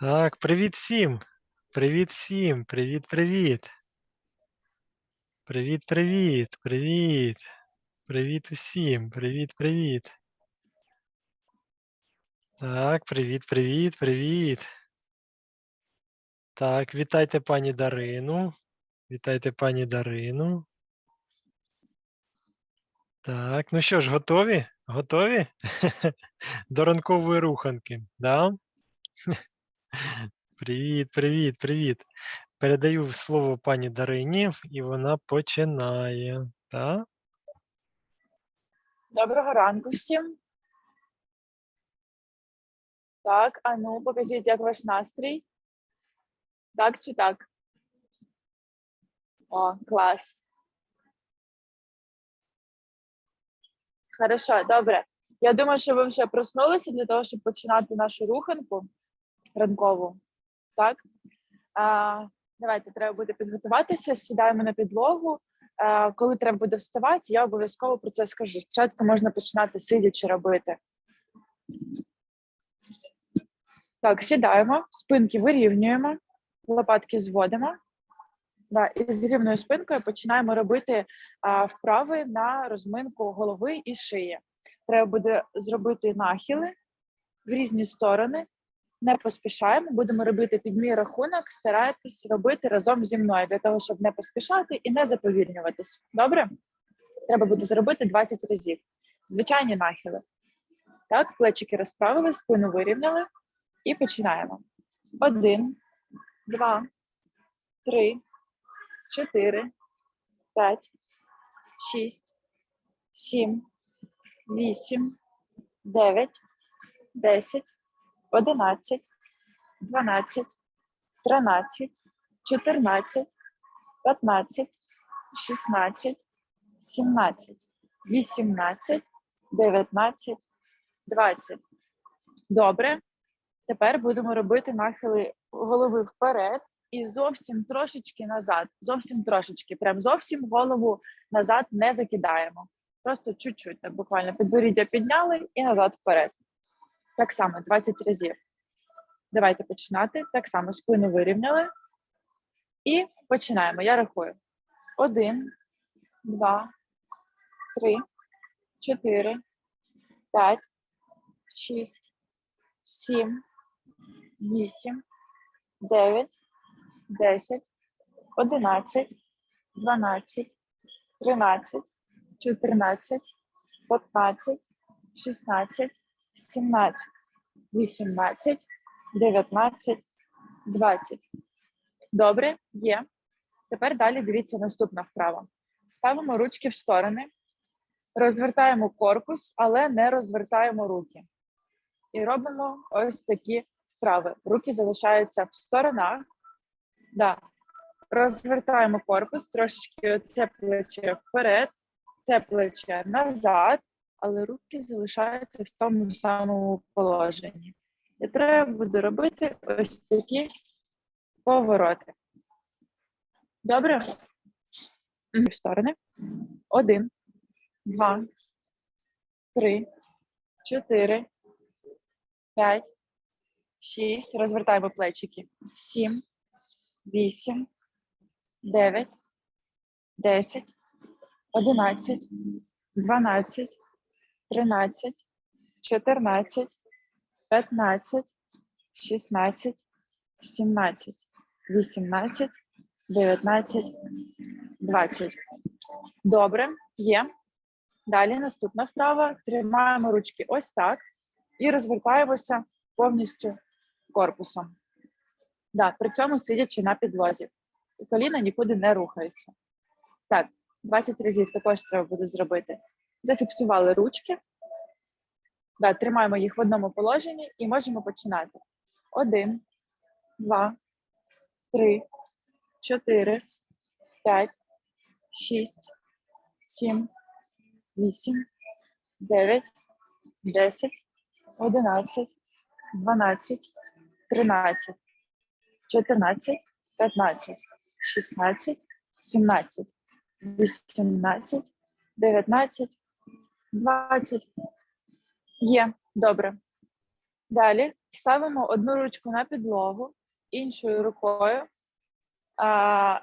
Так, привіт всім. Привіт всім. Привіт, привіт. Привіт, привіт, привіт. Привіт усім. Привіт, привіт. Так, привіт, привіт, привіт. Так, вітайте пані Дарину. Вітайте пані Дарину. Так, ну що ж, готові? Готові? До ранкової руханки, да? Привіт, привіт, привіт. Передаю слово пані Дарині, і вона починає. Так? Доброго ранку всім. Так, а ну, покажіть, як ваш настрій. Так чи так? О, клас. Хорошо, добре. Я думаю, що ви вже проснулися для того, щоб починати нашу руханку ранкову. Так? А, давайте треба буде підготуватися, сідаємо на підлогу. Е, коли треба буде вставати, я обов'язково про це скажу. Спочатку можна починати сидячи робити. Так, сідаємо, спинки вирівнюємо, лопатки зводимо. Да, і з рівною спинкою починаємо робити а, вправи на розминку голови і шиї. Треба буде зробити нахили в різні сторони. Не поспішаємо, будемо робити під мій рахунок, старайтесь робити разом зі мною для того, щоб не поспішати і не заповільнюватись. Добре? Треба буде зробити 20 разів. Звичайні нахили. Так, плечики розправили, спину вирівняли і починаємо. Один, два, три, чотири, п'ять, шість, сім, вісім, дев'ять, десять. 11, 12, 13, 14, 15, 16, 17, 18, 19, 20. Добре. Тепер будемо робити нахили голови вперед і зовсім трошечки назад. Зовсім трошечки. Прям зовсім голову назад не закидаємо. Просто чуть-чуть, буквально підборіддя підняли і назад вперед. Так само 20 разів. Давайте починати. Так само спину вирівняли. І починаємо. Я рахую. Один, два, три, чотири, п'ять, шість, сім, вісім, дев'ять, десять, одинадцять, дванадцять, тринадцять, чотирнадцять, п'ятнадцять, шістнадцять. 17, 18, 19, 20. Добре, є. Тепер далі дивіться наступна вправа. Ставимо ручки в сторони, розвертаємо корпус, але не розвертаємо руки. І робимо ось такі вправи. Руки залишаються в сторонах. Да. Розвертаємо корпус, трошечки оце плече вперед, це плече назад але руки залишаються в тому самому положенні. І треба буде робити ось такі повороти. Добре? В сторони. Один, два, три, чотири, п'ять, шість. Розвертаємо плечики. Сім, вісім, дев'ять, десять, одинадцять, дванадцять. 13, 14, 15, 16, 17, 18, 19, 20. Добре, є. Далі наступна вправа. Тримаємо ручки ось так і розвертаємося повністю корпусом. Да, при цьому сидячи на підлозі. Коліна нікуди не рухаються. Так, 20 разів також треба буде зробити. Зафіксували ручки. Да, Тримаємо їх в одному положенні і можемо починати. Один, два, три, чотири, п'ять, шість, сім, вісім, дев'ять, десять, одинадцять, дванадцять, тринадцять, чотирнадцять, п'ятнадцять, шістнадцять, сімнадцять, вісімнадцять, дев'ятнадцять. 20. Є, добре. Далі ставимо одну ручку на підлогу, іншою рукою а,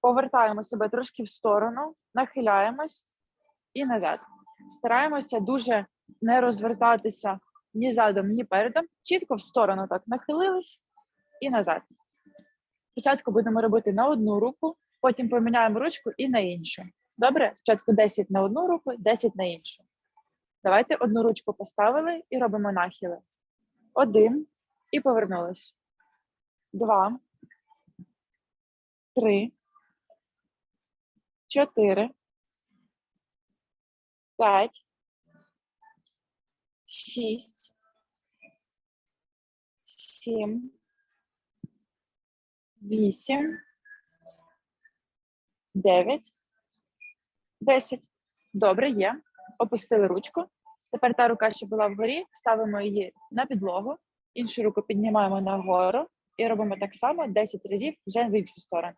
повертаємо себе трошки в сторону, нахиляємось і назад. Стараємося дуже не розвертатися ні задом, ні передом. Чітко в сторону так нахилились і назад. Спочатку будемо робити на одну руку, потім поміняємо ручку і на іншу. Добре? Спочатку 10 на одну руку, 10 на іншу. Давайте одну ручку поставили і робимо нахили. Один і повернулись. Два. Три. Чотири. П'ять. Шість. Сім. Вісім. Дев'ять. Десять. Добре, є. Опустили ручку. Тепер та рука, що була вгорі, ставимо її на підлогу, іншу руку піднімаємо нагору і робимо так само 10 разів вже в іншу сторону.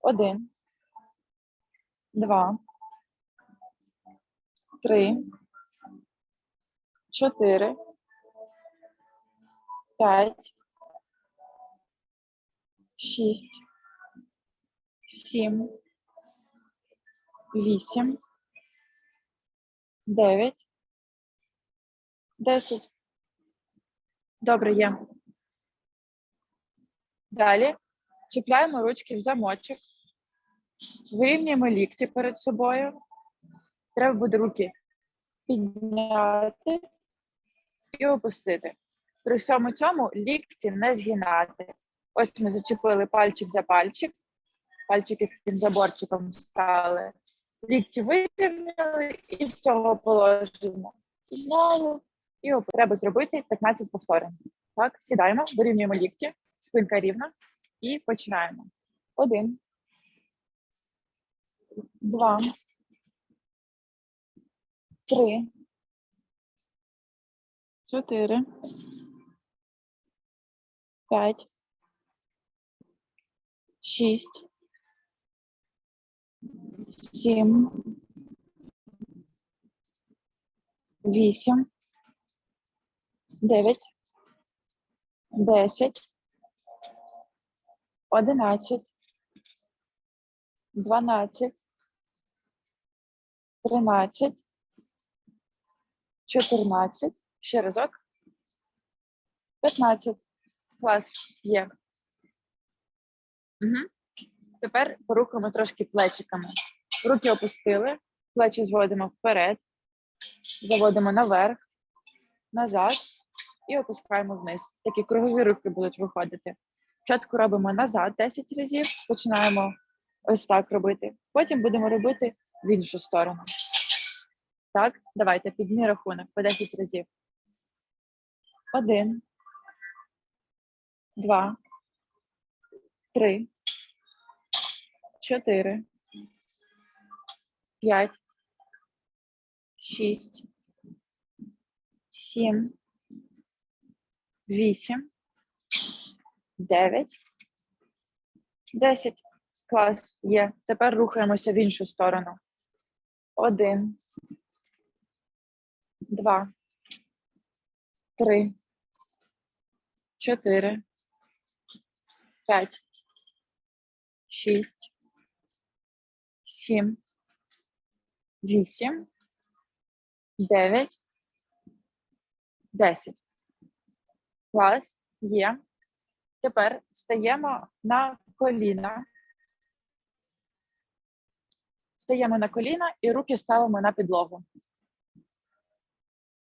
Один, два, три, чотири, п'ять, шість, сім, вісім, дев'ять. 10. Добре, є. Далі чіпляємо ручки в замочок, вирівнюємо лікті перед собою. Треба буде руки підняти і опустити. При всьому цьому лікті не згинати. Ось ми зачепили пальчик за пальчик, пальчики таким заборчиком стали. Лікті вирівняли і з цього положимо. Знову і треба зробити 15 повторень. Так, сідаємо, вирівнюємо лікті, спинка рівна і починаємо. Один, два, три, чотири, п'ять, шість, сім, вісім. 9, 10, 11, 12, 13, 14, ще разок, 15. Клас, є. Угу. Тепер порухаємо трошки плечиками. Руки опустили, плечі зводимо вперед, заводимо наверх, назад і опускаємо вниз. Такі кругові рухи будуть виходити. Спочатку робимо назад 10 разів, починаємо ось так робити. Потім будемо робити в іншу сторону. Так, давайте під рахунок по 10 разів. Один, два, три, чотири, п'ять, шість, сім, вісім, дев'ять, десять. Клас є. Тепер рухаємося в іншу сторону. Один, два, три, чотири, п'ять, шість, сім, вісім, дев'ять, десять. Клас є. Тепер стаємо на коліна. Стаємо на коліна і руки ставимо на підлогу.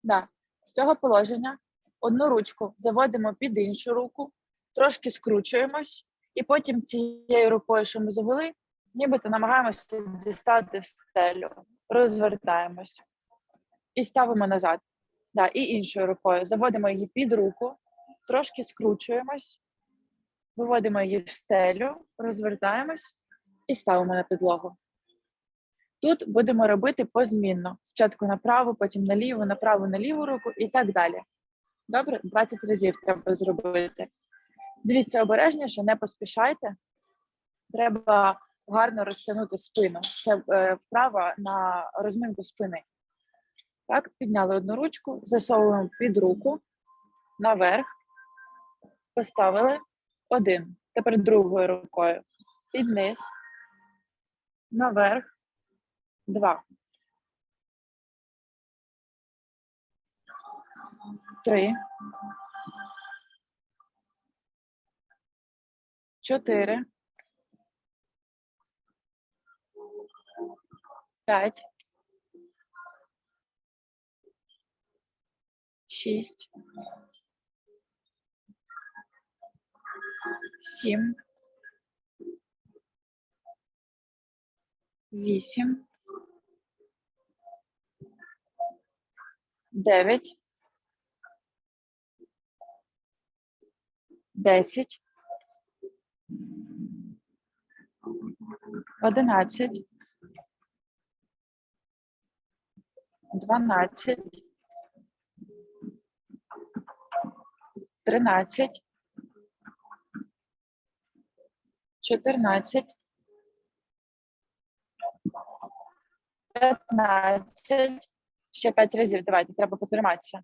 Да. З цього положення одну ручку заводимо під іншу руку, трошки скручуємось, і потім цією рукою, що ми завели, нібито намагаємося дістати в стелю, розвертаємось і ставимо назад. Да, і іншою рукою заводимо її під руку, трошки скручуємось, виводимо її в стелю, розвертаємось і ставимо на підлогу. Тут будемо робити позмінно. Спочатку направо, потім наліво, направо на ліву руку і так далі. Добре, 20 разів треба зробити. Дивіться обережніше, не поспішайте. Треба гарно розтягнути спину. Це е, вправа на розминку спини. Так, підняли одну ручку, засовуємо під руку, наверх, поставили один. Тепер другою рукою. Під низ, наверх, два. Три. Чотири. П'ять. Шість. Сім. Вісім. Дев'ять. Десять. Одинадцять. Дванадцять. Тринадцять. Чотирнадцять. П'ятнадцять. Ще п'ять разів. Давайте, треба потриматися.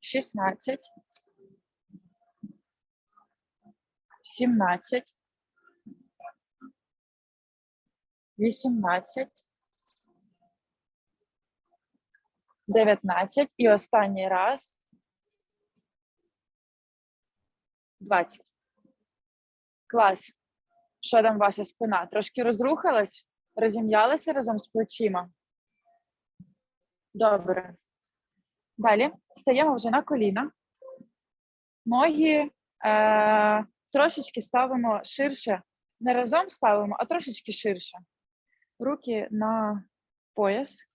Шістнадцять. Сімнадцять. Вісімнадцять. Дев'ятнадцять. І останній раз. Двадцять. Клас. Що там ваша спина? Трошки розрухалась? Розім'ялася разом з плечима? Добре. Далі стаємо вже на коліна. Ноги е, трошечки ставимо ширше. Не разом ставимо, а трошечки ширше. Руки на пояс.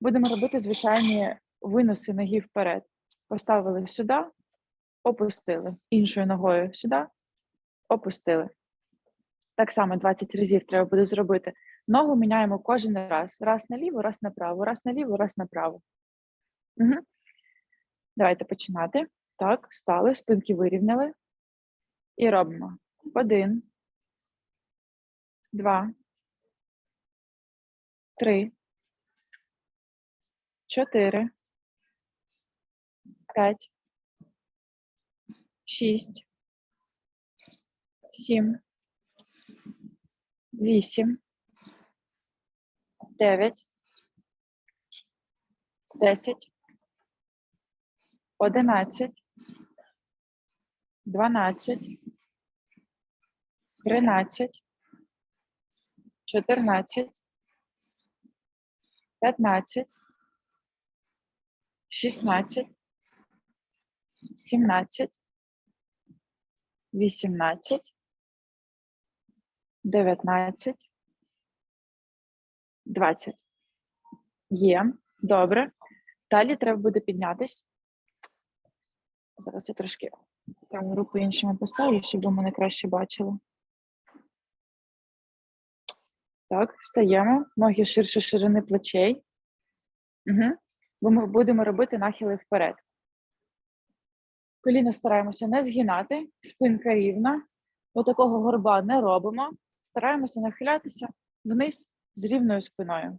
Будемо робити звичайні виноси ноги вперед. Поставили сюди, опустили. Іншою ногою сюди, опустили. Так само 20 разів треба буде зробити. Ногу міняємо кожен раз. Раз наліво, раз направо, раз наліво, раз направо. Угу. Давайте починати. Так, стали, спинки вирівняли. І робимо. Один. Два. Три. Чотири. П'ять. Шість. Сім. Вісім. Дев'ять. Десять. Одинадцять. Дванадцять. Тринадцять. Чотирнадцять. П'ятнадцять. Шістнадцять. Сімнадцять. Вісімнадцять. Дев'ятнадцять. Двадцять. Є. Добре. Далі треба буде піднятись. Зараз я трошки камеру по-іншому поставлю, щоб ви мене краще бачили. Так, стаємо. Ноги ширше ширини плечей. Угу. Бо ми будемо робити нахили вперед. Коліна стараємося не згинати, спинка рівна. Отакого горба не робимо. Стараємося нахилятися вниз з рівною спиною.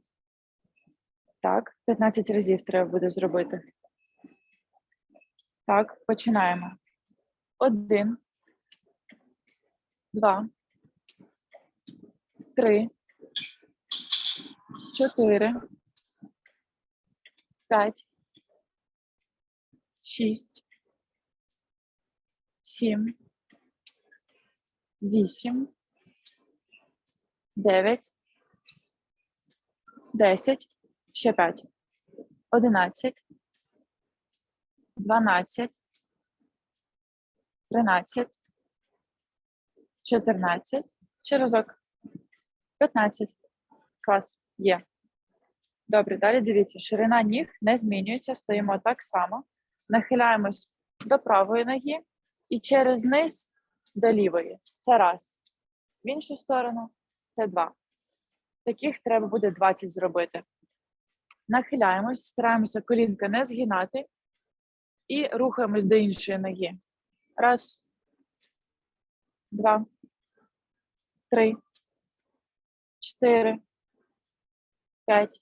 Так, 15 разів треба буде зробити. Так, починаємо. Один, два, три, чотири, п'ять, шість, сім, вісім, дев'ять, десять, ще п'ять, одинадцять, дванадцять, тринадцять, чотирнадцять, ще разок, п'ятнадцять. Клас, є. Добре, далі дивіться, ширина ніг не змінюється, стоїмо так само, нахиляємось до правої ноги і через низ до лівої. Це раз. В іншу сторону це два. Таких треба буде 20 зробити. Нахиляємось, стараємося колінка не згинати і рухаємось до іншої ноги. Раз, два, три, чотири, п'ять,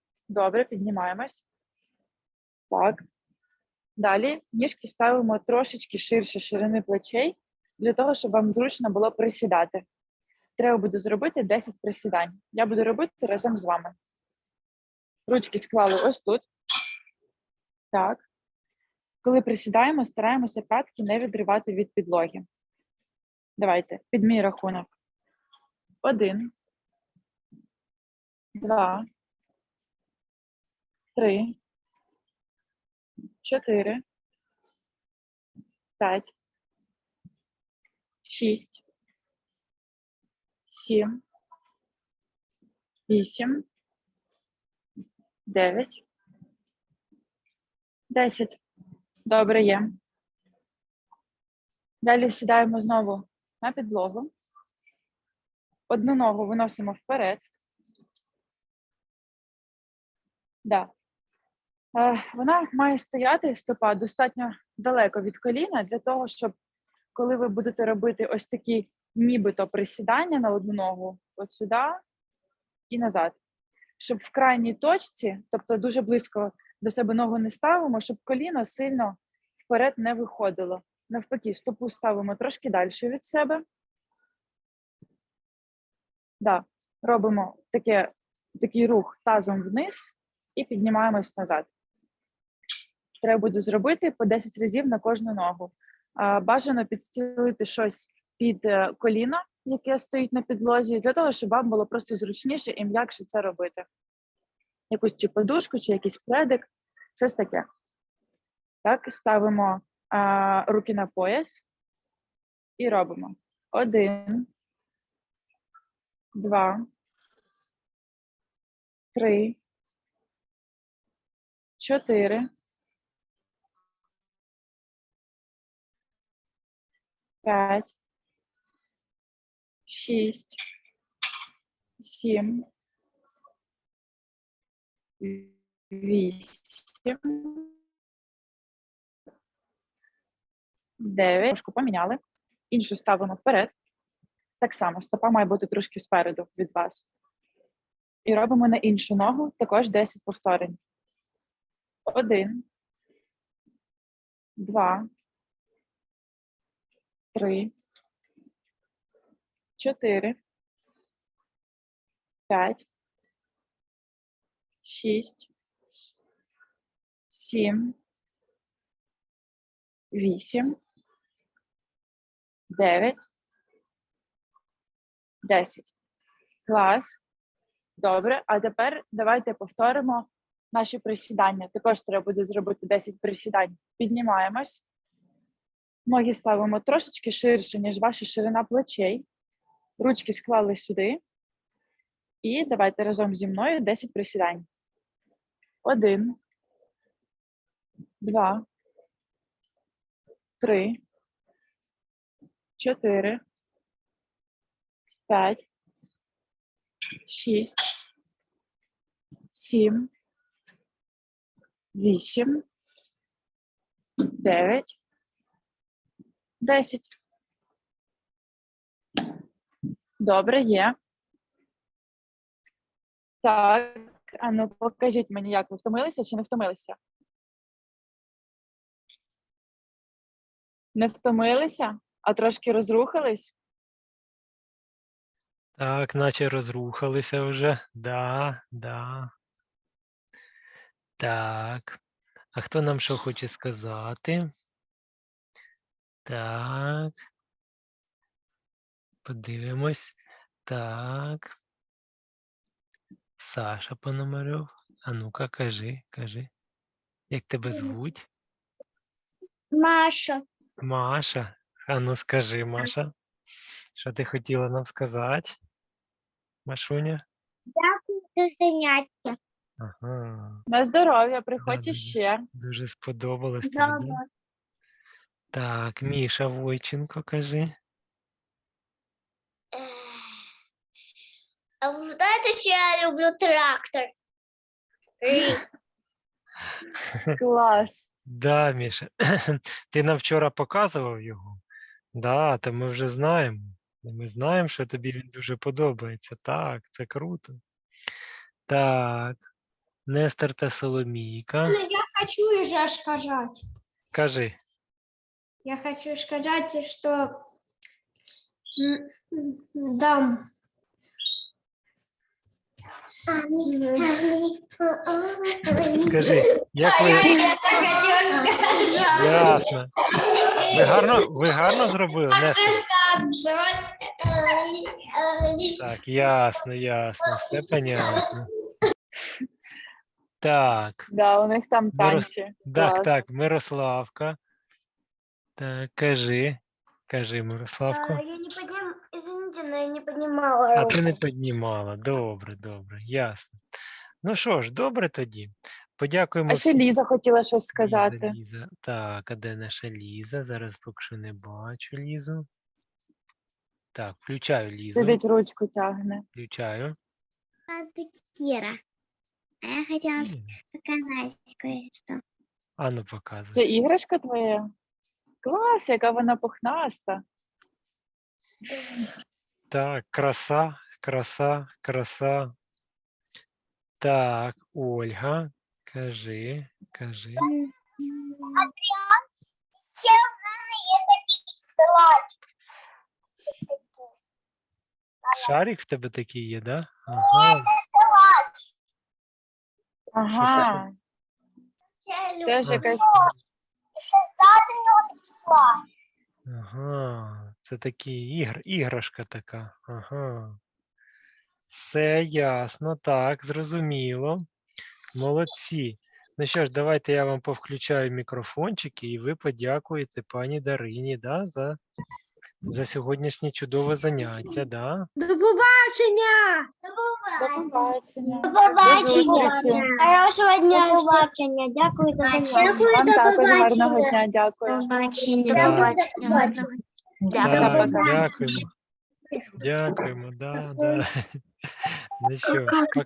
Добре, піднімаємось. Так. Далі ніжки ставимо трошечки ширше ширини плечей, для того, щоб вам зручно було присідати. Треба буде зробити 10 присідань. Я буду робити разом з вами. Ручки склали ось тут. Так. Коли присідаємо, стараємося п'ятки не відривати від підлоги. Давайте, під мій рахунок. Один. Два. Три. Чотири. П'ять. Шість. Сім. Вісім. Дев'ять. Десять. Добре є. Далі сідаємо знову на підлогу. Одну ногу виносимо вперед. Да. Е, Вона має стояти стопа достатньо далеко від коліна для того, щоб коли ви будете робити ось такі нібито присідання на одну ногу, от сюди і назад, щоб в крайній точці, тобто дуже близько до себе ногу не ставимо, щоб коліно сильно вперед не виходило. Навпаки, стопу ставимо трошки далі від себе. Да, робимо таке, такий рух тазом вниз і піднімаємось назад. Треба буде зробити по 10 разів на кожну ногу. Бажано підстілити щось під е, коліно, яке стоїть на підлозі, для того, щоб вам було просто зручніше і м'якше це робити. Якусь чи подушку, чи якийсь пледик, щось таке. Так, ставимо а, руки на пояс і робимо. Один, два, три, чотири, п'ять, шість, сім, вісім, дев'ять. Ножку поміняли. Іншу ставимо вперед. Так само, стопа має бути трошки спереду від вас. І робимо на іншу ногу також 10 повторень. Один, два, три, чотири, п'ять, шість, сім, вісім, дев'ять, десять. Клас. Добре. А тепер давайте повторимо наші присідання. Також треба буде зробити 10 присідань. Піднімаємось. Ноги ставимо трошечки ширше, ніж ваша ширина плечей. Ручки склали сюди. І давайте разом зі мною 10 присідань. Один, два, три, чотири, п'ять, шість, сім, вісім, дев'ять, десять. Добре, є. Так, а ну покажіть мені, як ви втомилися чи не втомилися? Не втомилися, а трошки розрухались? Так, наче розрухалися вже. Да, да. Так. А хто нам що хоче сказати? Так. Подивимось. Так. Саша Пономарьов. А ну-ка, кажи, кажи. Як тебе звуть? Маша, Маша. А ну скажи, Маша. Що ти хотіла нам сказати? Машуня? дякую за заняття. Ага. На здоров'я, приходьте Да-да-да. ще. Дуже сподобалось тобі, да? Добре. Так, Міша Войченко, кажи. А ви знаєте, що я люблю трактор? Клас. Да, Міша. Ти нам вчора показував його? Да, то ми вже знаємо. Ми знаємо, що тобі він дуже подобається. Так, це круто. Так. Нестор та Соломійка. Я хочу уже сказать. Кажи. Я хочу сказать, что дам. Скажи, як ви. Ясно. Ви гарно, ви гарно зробили, Нестор? Так, ясно, ясно, все понятно. Так, Да, у них там Мирос- так, так, Мирославка. Так, кажи, кажи, Мирославко. Я не подним... Извините, но я не поднимала А руку. ти не піднімала. Добре, добре, ясно. Ну що ж, добре тоді. Подякуємо. А ще. Ліза хотіла щось сказати. Ліза. Так, а де наша Ліза? Зараз поки що не бачу Лізу. Так, включаю Лізу. Сидить, ручку тягне. Включаю. Это Кира. А я хотела показать кое-что. А ну показуй. Це іграшка твоя? Клас, яка вона пухнаста. Так, краса, краса, краса. Так, Ольга, кажи, кажи. Ще в мене є такий салат. Шарик в тебе такий є, да? Ага. Ага, Я люблю. теж якась. Ще ззаду в нього такий плащ. Ага. Це такий ігр, іграшка така. Ага. Все ясно, так, зрозуміло. Молодці. Ну що ж, давайте я вам повключаю мікрофончики, і ви подякуєте пані Дарині да, за, за сьогоднішнє чудове заняття. Да? До побачення! До побачення. До До побачення. Хорошого дня. До побачення. Дякую за Дякую, до побачення. гарного дня, дякую. побачення. Так. Дякую. Дякуємо. Дякуємо, да, да. Ну що ж, пок-